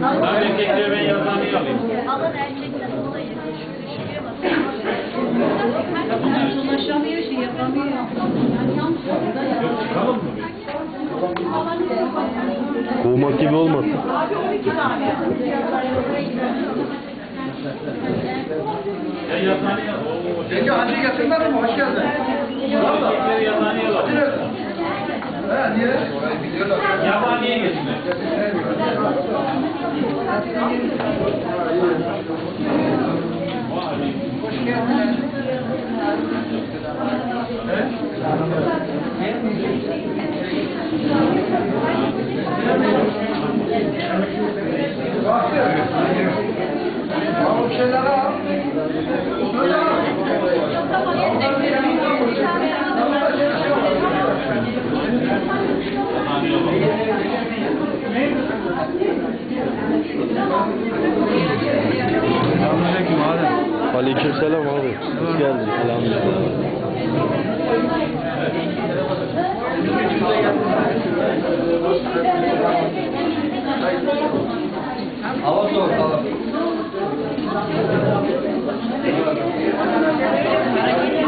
Tamam erkekleri ben yazanı alayım. Alan erkekten dolayı Ulaşamıyor, şey yapamıyor. Çıkalım mı biz? Kovmak gibi. Oo, Peki hadi getirmedin mi? Hoş geldin. Erkekleri yazanı alayım. He niye? Orayı biliyorlar. Yabaniye Selamünaleyküm abi. Aleykümselam abi. Hoş geldin. Selamünaleyküm. Hava soğuk hava.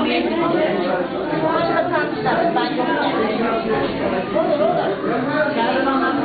Thank you.